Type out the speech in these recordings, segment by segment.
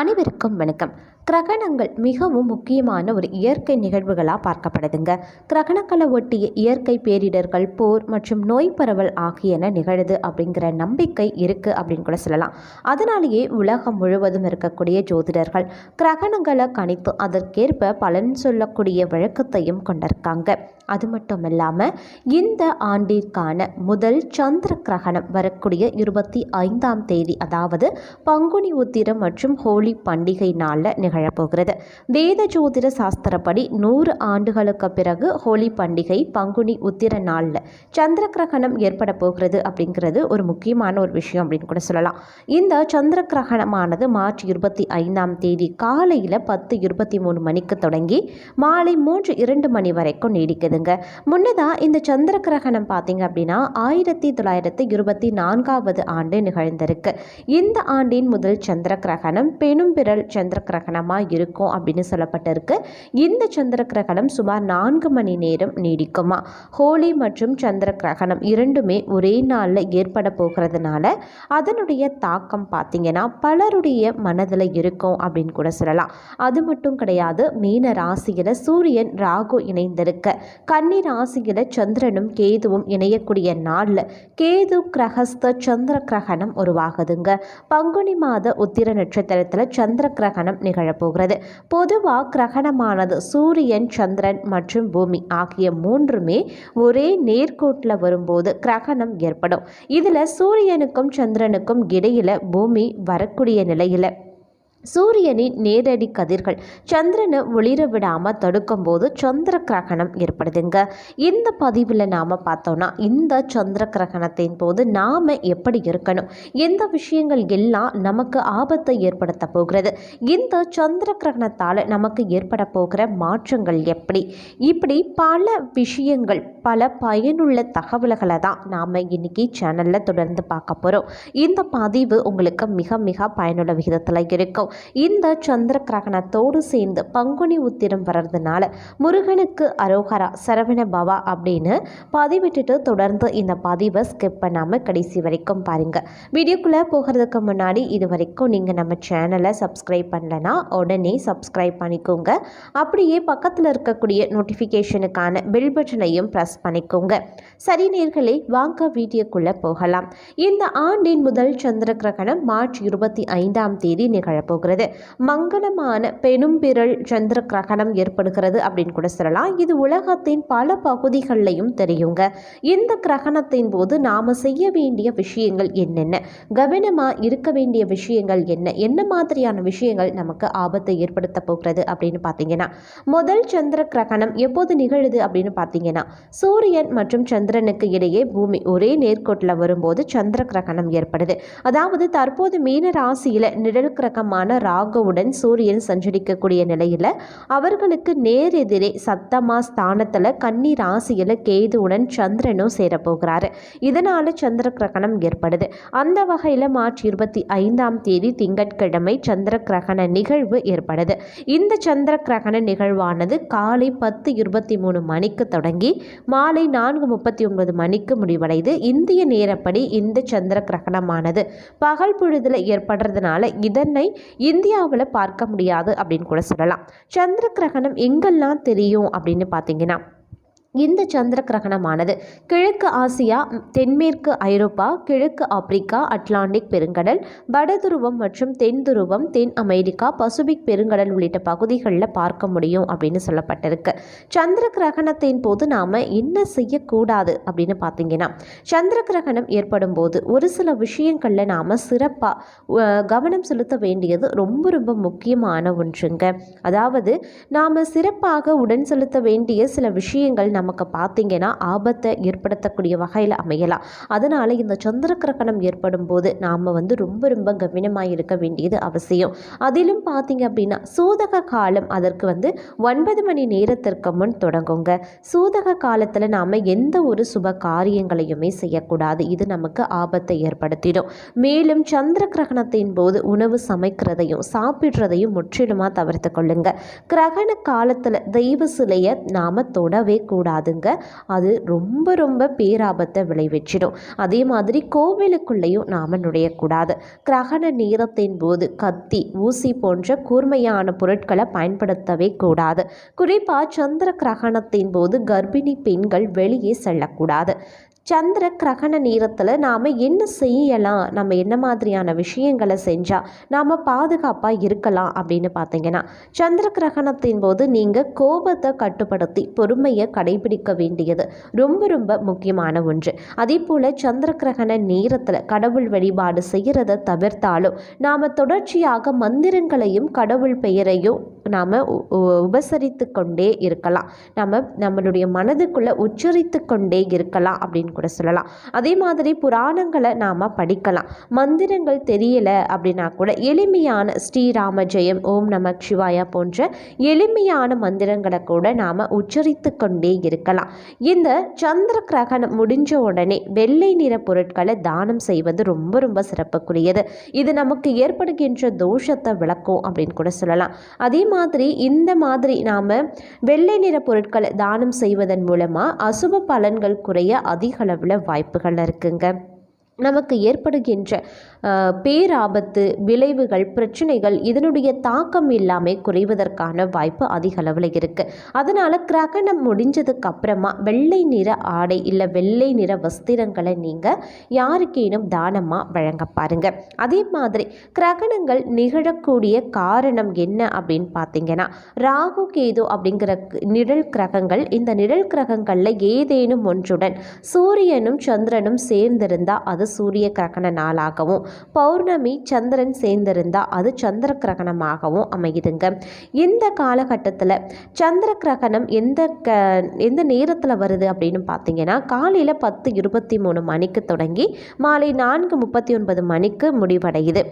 அனைவருக்கும் வணக்கம். கிரகணங்கள் மிகவும் முக்கியமான ஒரு இயற்கை நிகழ்வுகளாக பார்க்கப்படுதுங்க. கிரகணங்களை ஒட்டிய இயற்கை பேரிடர்கள் போர் மற்றும் நோய் பரவல் ஆகியன நிகழுது அப்படிங்கிற நம்பிக்கை இருக்குது அப்படின்னு கூட சொல்லலாம். அதனாலேயே உலகம் முழுவதும் இருக்கக்கூடிய ஜோதிடர்கள் கிரகணங்களை கணித்து அதற்கேற்ப பலன் சொல்லக்கூடிய வழக்கத்தையும் கொண்டிருக்காங்க. அது மட்டும் இல்லாமல் இந்த ஆண்டிற்கான முதல் சந்திர கிரகணம் வரக்கூடிய இருபத்தி ஐந்தாம் தேதி அதாவது பங்குனி உத்திரம் மற்றும் ஹோலி பண்டிகை நாளில் நிகழப்போகிறது. வேத ஜோதிட சாஸ்திரப்படி நூறு ஆண்டுகளுக்கு பிறகு ஹோலி பண்டிகை பங்குனி உத்திர நாளில் சந்திர கிரகணம் ஏற்பட போகிறது அப்படிங்கிறது ஒரு முக்கியமான ஒரு விஷயம் அப்படின்னு கூட சொல்லலாம். இந்த சந்திர கிரகணமானது மார்ச் இருபத்தி ஐந்தாம் தேதி காலையில் பத்து இருபத்தி மூணு மணிக்கு தொடங்கி மாலை மூன்று இரண்டு மணி வரைக்கும் நீடிக்குதுங்க. முன்னதாக இந்த சந்திர கிரகணம் பார்த்தீங்க அப்படின்னா ஆயிரத்தி தொள்ளாயிரத்தி இருபத்தி நான்காவது ஆண்டு நிகழ்ந்திருக்கு. இந்த ஆண்டின் முதல் சந்திர கிரகணம் பெணும்பிரல் சந்திர கிரகணமாக இருக்கும் அப்படின்னு சொல்லப்பட்டிருக்கு. இந்த சந்திர கிரகணம் சுமார் நான்கு மணி நேரம் நீடிக்குமா? ஹோலி மற்றும் சந்திர கிரகணம் இரண்டுமே ஒரே நாளில் ஏற்பட போகிறதுனால அதனுடைய தாக்கம் பார்த்தீங்கன்னா பலருடைய மனதில் இருக்கும் அப்படின்னு கூட சொல்லலாம். அது மட்டும் கிடையாது மீன ராசியில் சூரியன் ராகு இணைந்திருக்க. கன்னி ராசியில் சந்திரனும் கேதுவும் இணையக்கூடிய நாளில் கேது கிரகஸ்த சந்திர கிரகணம் உருவாகுதுங்க. பங்குனி மாத உத்திர நட்சத்திரத்தில் சந்திர கிரகணம் நிகழப்போகிறது. பொதுவாக கிரகணமானது சூரியன் சந்திரன் மற்றும் பூமி ஆகிய மூன்றுமே ஒரே நேர்கோட்டில் வரும்போது கிரகணம் ஏற்படும். இதில் சூரியனுக்கும் சந்திரனுக்கும் இடையில் பூமி வரக்கூடிய நிலையில் சூரியனின் நேரடி கதிர்கள் சந்திரனை ஒளிர விடாமல் தடுக்கும்போது சந்திர கிரகணம் ஏற்படுதுங்க. இந்த பதிவில் நாம் பார்த்தோன்னா இந்த சந்திர கிரகணத்தின் போது நாம் எப்படி இருக்கணும்? எந்த விஷயங்கள் எல்லாம் நமக்கு ஆபத்தை ஏற்படுத்த போகிறது? இந்த சந்திர கிரகணத்தால் நமக்கு ஏற்பட போகிற மாற்றங்கள் எப்படி? இப்படி பல விஷயங்கள் பல பயனுள்ள தகவல்களை தான் நாம் இன்னைக்கு சேனலில் தொடர்ந்து பார்க்க போகிறோம் இந்த பதிவு உங்களுக்கு மிக மிக பயனுள்ள விகிதத்தில் இருக்கும். இந்த சந்திர கிரகணத்தோடு சேர்ந்து பங்குனி உத்திரம் வர்றதுனால முருகனுக்கு அரோகரா சரவண பவா அப்படின்னு பதிவிட்டுட்டு தொடர்ந்து இந்த பதிவை ஸ்கிப் பண்ணாமல் கடைசி வரைக்கும் பாருங்கள் வீடியோக்குள்ளே போகிறதுக்கு முன்னாடி இது வரைக்கும் நீங்கள் நம்ம சேனலை சப்ஸ்கிரைப் பண்ணலைன்னா உடனே சப்ஸ்கிரைப் பண்ணிக்கோங்க. அப்படியே பக்கத்தில் இருக்கக்கூடிய நோட்டிஃபிகேஷனுக்கான பெல் பட்டனையும் ப்ரெஸ் பண்ணிக்கோங்க. சரி நேர்களே வாங்க வீடியோக்குள்ளே போகலாம். இந்த ஆண்டின் முதல் சந்திர கிரகணம் மார்ச் இருபத்தி ஐந்தாம் தேதி போகிறது. மங்களமான பெரும்பிரள் சந்திர கிரகணம் ஏற்படுகிறது அப்படின்னு கூட சொல்லலாம். இது உலகத்தின் பல பகுதிகளிலையும் தெரியுங்க. இந்த கிரகணத்தின் போது நாம் செய்ய வேண்டிய விஷயங்கள் என்னென்ன? கவனமாக இருக்க வேண்டிய விஷயங்கள் என்ன? என்ன மாதிரியான விஷயங்கள் நமக்கு ஆபத்தை ஏற்படுத்த போகிறது அப்படின்னு பார்த்தீங்கன்னா முதல் சந்திர கிரகணம் எப்போது நிகழுது அப்படின்னு பார்த்தீங்கன்னா சூரியன் மற்றும் சந்திரனுக்கு இடையே பூமி ஒரே நேர்கோட்டில் வரும்போது சந்திர கிரகணம் ஏற்படுது. அதாவது தற்போது மீன ராசியில் நிழல் கிரகமான ராகுவுடன் சூரியன் சஞ்சரிக்கக்கூடிய நிலையில் அவர்களுக்கு நேர் எதிரே சத்தமா ஸ்தானத்தில் கன்னி ராசியில் கேதுவுடன் சந்திரனும் சேரப்போகிறாரு. இதனால் சந்திர கிரகணம் ஏற்படுது. அந்த வகையில் மார்ச் இருபத்தி ஐந்தாம் தேதி திங்கட்கிழமை சந்திர கிரகண நிகழ்வு ஏற்படுது. இந்த சந்திர கிரகண நிகழ்வானது காலை பத்து இருபத்தி மூணு மணிக்கு தொடங்கி மாலை நான்கு முப்பத்தி ஒன்பது மணிக்கு முடிவடைது. இந்திய நேரப்படி இந்த சந்திர கிரகணமானது பகல் பொழுதில் ஏற்படுறதுனால இதனை இந்தியாவில் பார்க்க முடியாது அப்படின்னு கூட சொல்லலாம். சந்திர கிரகணம் எங்கெல்லாம் தெரியும் அப்படின்னு பார்த்தீங்கன்னா இந்த சந்திர கிரகணமானது கிழக்கு ஆசியா தென்மேற்கு ஐரோப்பா கிழக்கு ஆப்பிரிக்கா அட்லாண்டிக் பெருங்கடல் வடதுருவம் மற்றும் தென் துருவம் தென் அமெரிக்கா பசுபிக் பெருங்கடல் உள்ளிட்ட பகுதிகளில் பார்க்க முடியும் அப்படின்னு சொல்லப்பட்டிருக்கு. சந்திர கிரகணத்தின் போது நாம் என்ன செய்யக்கூடாது அப்படின்னு பார்த்தீங்கன்னா சந்திர கிரகணம் ஏற்படும் போது ஒரு சில விஷயங்களில் நாம் சிறப்பாக கவனம் செலுத்த வேண்டியது ரொம்ப ரொம்ப முக்கியமான ஒன்றுங்க. அதாவது நாம் சிறப்பாக உடன் செலுத்த வேண்டிய சில விஷயங்கள் நமக்கு பார்த்திங்கன்னா ஆபத்தை ஏற்படுத்தக்கூடிய வகையில் அமையலாம். அதனால் இந்த சந்திர கிரகணம் ஏற்படும் போது நாம் வந்து ரொம்ப ரொம்ப கவனமாக இருக்க வேண்டியது அவசியம். அதிலும் பார்த்தீங்க அப்படின்னா சூதக காலம் அதற்கு வந்து ஒன்பது மணி நேரத்திற்கு முன் தொடங்குங்க. சூதக காலத்தில் நாம் எந்த ஒரு சுப காரியங்களையுமே செய்யக்கூடாது. இது நமக்கு ஆபத்தை ஏற்படுத்திடும். மேலும் சந்திர கிரகணத்தின் போது உணவு சமைக்கிறதையும் சாப்பிட்றதையும் முற்றிலுமாக தவிர்த்து கொள்ளுங்க. கிரகண காலத்தில் தெய்வ சிலையை நாம் தொடவே கூடாது. கூடாதுங்க அது ரொம்ப ரொம்ப பேராபத்தை விளைவிச்சிடும். அதே மாதிரி கோவிலுக்குள்ளேயும் நாம் நுழையக்கூடாது. கிரகண நேரத்தின் போது கத்தி ஊசி போன்ற கூர்மையான பொருட்களை பயன்படுத்தவே கூடாது. குறிப்பாக சந்திர கிரகணத்தின் போது கர்ப்பிணி பெண்கள் வெளியே செல்லக்கூடாது. சந்திர கிரகண நேரத்தில் நாம் என்ன செய்யலாம்? நம்ம என்ன மாதிரியான விஷயங்களை செஞ்சால் நாம் பாதுகாப்பாக இருக்கலாம் அப்படின்னு பார்த்தீங்கன்னா சந்திர கிரகணத்தின் போது நீங்கள் கோபத்தை கட்டுப்படுத்தி பொறுமையை கடைபிடிக்க வேண்டியது ரொம்ப ரொம்ப முக்கியமான ஒன்று. அதே போல் சந்திர கிரகண நேரத்தில் கடவுள் வழிபாடு செய்கிறத தவிர்த்தாலும் நாம் தொடர்ச்சியாக மந்திரங்களையும் கடவுள் பெயரையும் நாம் உபசரித்து கொண்டே இருக்கலாம். நம்ம நம்மளுடைய மனதுக்குள்ளே உச்சரித்து கொண்டே இருக்கலாம் அப்படின்னு கூட சொல்லலாம். அதே மாதிரி புராணங்களை நாம் படிக்கலாம். மந்திரங்கள் தெரியலை அப்படின்னா கூட எளிமையான ஸ்ரீராம ஜெயம் ஓம் நம சிவாயா போன்ற எளிமையான மந்திரங்களை கூட நாம் உச்சரித்து கொண்டே இருக்கலாம். இந்த சந்திர கிரகணம் முடிஞ்ச உடனே வெள்ளை நிற பொருட்களை தானம் செய்வது ரொம்ப ரொம்ப சிறப்புக்குரியது. இது நமக்கு ஏற்படுகின்ற தோஷத்தை விளக்கும் அப்படின்னு கூட சொல்லலாம். அதே மாதிரி இந்த மாதிரி நாம் வெள்ளை நிற பொருட்களை தானம் செய்வதன் மூலமாக அசுப பலன்கள் குறைய அதிக அளவில் வாய்ப்புகள் இருக்குங்க. நமக்கு ஏற்படுகின்ற பேராபத்து விளைவுகள் பிரச்சனைகள் இதனுடைய தாக்கம் இல்லாமல் குறைவதற்கான வாய்ப்பு அதிக அளவில் இருக்குது அதனால் கிரகணம் முடிஞ்சதுக்கு அப்புறமா வெள்ளை நிற ஆடை இல்லை வெள்ளை நிற வஸ்திரங்களை நீங்கள் யாருக்கேனும் தானமாக வழங்க பாருங்க. அதே மாதிரி கிரகணங்கள் நிகழக்கூடிய காரணம் என்ன அப்படின்னு பார்த்தீங்கன்னா ராகு கேது அப்படிங்கிற நிழல் கிரகங்கள் இந்த நிழல் கிரகங்களில் ஏதேனும் ஒன்றுடன் சூரியனும் சந்திரனும் சேர்ந்திருந்தால் அது சூரிய கிரகண நாளாகவும் பௌர்ணமி சந்திரன் சேர்ந்திருந்தால் அது சந்திர கிரகணமாகவும் அமையுதுங்க. இந்த காலகட்டத்தில் சந்திர கிரகணம் எந்த க எந்த நேரத்தில் வருது அப்படின்னு பார்த்தீங்கன்னா காலையில் பத்து இருபத்தி மூணு மணிக்கு தொடங்கி மாலை நான்கு முப்பத்தி ஒன்பது மணிக்கு முடிவடையுது.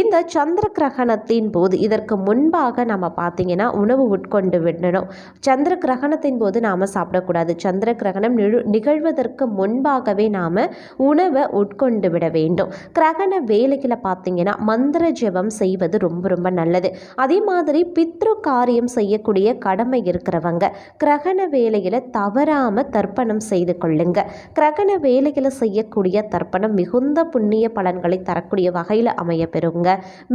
இந்த சந்திர கிரகணத்தின் போது இதற்கு முன்பாக நம்ம பார்த்தீங்கன்னா உணவு உட்கொண்டு விடணும். சந்திர கிரகணத்தின் போது நாம் சாப்பிடக்கூடாது. சந்திர கிரகணம் நிகழ்வதற்கு முன்பாகவே நாம் உணவை உட்கொண்டு விட வேண்டும். கிரகண வேலைகளை பார்த்தீங்கன்னா மந்திர ஜெபம் செய்வது ரொம்ப ரொம்ப நல்லது. அதே மாதிரி பித்ரு காரியம் செய்யக்கூடிய கடமை இருக்கிறவங்க கிரகண வேலையில் தவறாமல் தர்ப்பணம் செய்து கொள்ளுங்க. கிரகண வேலைகளை செய்யக்கூடிய தர்ப்பணம் மிகுந்த புண்ணிய பலன்களை தரக்கூடிய வகையில் அமைய பெறுங்க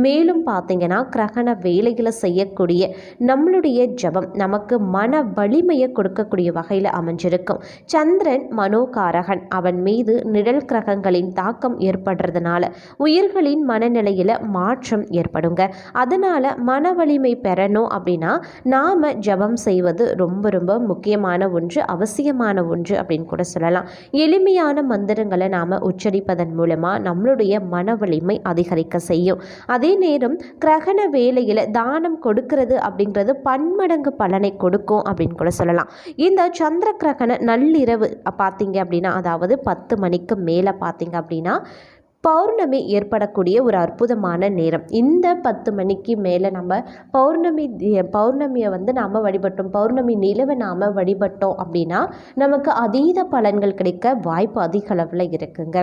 மேலும் பார்த்தீங்கன்னா கிரகண வேலைகளை செய்யக்கூடிய நம்மளுடைய ஜபம் நமக்கு மன வலிமையை கொடுக்கக்கூடிய வகையில் அமைஞ்சிருக்கும். சந்திரன் மனோகாரகன். அவன் மீது நிழல் கிரகங்களின் தாக்கம் ஏற்படுறதுனால உயிர்களின் மனநிலையில் மாற்றம் ஏற்படுங்க. அதனால் மன வலிமை பெறணும் அப்படின்னா நாம் ஜபம் செய்வது ரொம்ப ரொம்ப முக்கியமான ஒன்று அவசியமான ஒன்று அப்படின்னு கூட சொல்லலாம். எளிமையான மந்திரங்களை நாம் உச்சரிப்பதன் மூலமாக நம்மளுடைய மன வலிமை அதிகரிக்க செய்யும். அதே நேரம் கிரகண வேலையில் தானம் கொடுக்கிறது அப்படிங்கிறது பன்மடங்கு பலனை கொடுக்கும் அப்படின்னு கூட சொல்லலாம். இந்த சந்திர கிரகண நள்ளிரவு பார்த்தீங்க அப்படின்னா அதாவது பத்து மணிக்கு மேலே பார்த்தீங்க அப்படின்னா பௌர்ணமி ஏற்படக்கூடிய ஒரு அற்புதமான நேரம். இந்த பத்து மணிக்கு மேலே நம்ம பௌர்ணமி பௌர்ணமியை வந்து நாம் வழிபட்டோம் பௌர்ணமி நிலவை நாம் வழிபட்டோம் அப்படின்னா நமக்கு அதீத பலன்கள் கிடைக்க வாய்ப்பு அதிக அளவில் இருக்குங்க.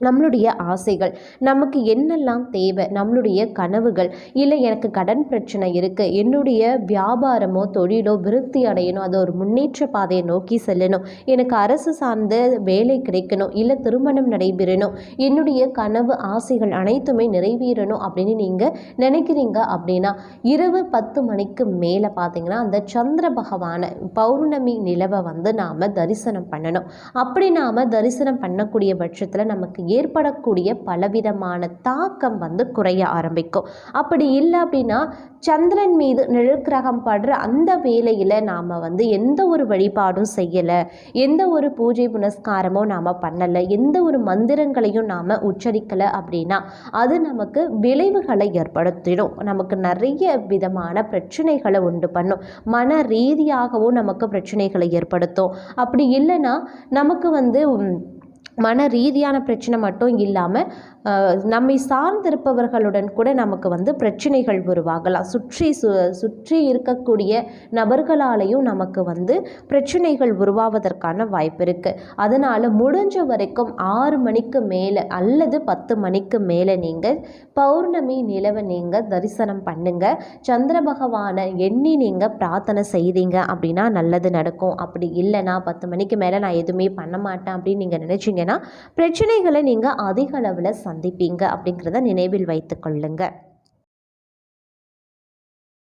நம்மளுடைய ஆசைகள் நமக்கு என்னெல்லாம் தேவை நம்மளுடைய கனவுகள் இல்லை எனக்கு கடன் பிரச்சனை இருக்குது என்னுடைய வியாபாரமோ தொழிலோ விருத்தி அடையணும் அது ஒரு முன்னேற்ற பாதையை நோக்கி செல்லணும் எனக்கு அரசு சார்ந்த வேலை கிடைக்கணும் இல்லை திருமணம் நடைபெறணும் என்னுடைய கனவு ஆசைகள் அனைத்துமே நிறைவேறணும் அப்படின்னு நீங்கள் நினைக்கிறீங்க அப்படின்னா இரவு பத்து மணிக்கு மேலே பார்த்தீங்கன்னா அந்த சந்திர பகவான பௌர்ணமி நிலவை வந்து நாம் தரிசனம் பண்ணணும். அப்படி நாம் தரிசனம் பண்ணக்கூடிய பட்சத்தில் நமக்கு ஏற்படக்கூடிய பலவிதமான தாக்கம் வந்து குறைய ஆரம்பிக்கும். அப்படி இல்லை அப்படின்னா சந்திரன் மீது நிழற்கிரகம் படுற அந்த வேலையில் நாம் வந்து எந்த ஒரு வழிபாடும் செய்யலை எந்த ஒரு பூஜை புனஸ்காரமோ நாம் பண்ணலை எந்த ஒரு மந்திரங்களையும் நாம் உச்சரிக்கலை அப்படின்னா அது நமக்கு விளைவுகளை ஏற்படுத்திடும். நமக்கு நிறைய விதமான பிரச்சனைகளை உண்டு பண்ணும். மன ரீதியாகவும் நமக்கு பிரச்சனைகளை ஏற்படுத்தும். அப்படி இல்லைன்னா நமக்கு வந்து மன ரீதியான பிரச்சனை மட்டும் இல்லாமல் நம்மை சார்ந்திருப்பவர்களுடன் கூட நமக்கு வந்து பிரச்சனைகள் உருவாகலாம். சுற்றி சு சுற்றி இருக்கக்கூடிய நபர்களாலேயும் நமக்கு வந்து பிரச்சனைகள் உருவாவதற்கான வாய்ப்பு இருக்குது அதனால் முடிஞ்ச வரைக்கும் ஆறு மணிக்கு மேலே அல்லது பத்து மணிக்கு மேலே நீங்கள் பௌர்ணமி நிலவை நீங்கள் தரிசனம் பண்ணுங்கள் சந்திர பகவானை எண்ணி நீங்கள் பிரார்த்தனை செய்தீங்க அப்படின்னா நல்லது நடக்கும். அப்படி இல்லைன்னா பத்து மணிக்கு மேலே நான் எதுவுமே பண்ண மாட்டேன் அப்படின்னு நீங்கள் பண்ணிங்கன்னா பிரச்சனைகளை நீங்கள் அதிக அளவில் சந்திப்பீங்க அப்படிங்கிறத நினைவில் வைத்து கொள்ளுங்கள்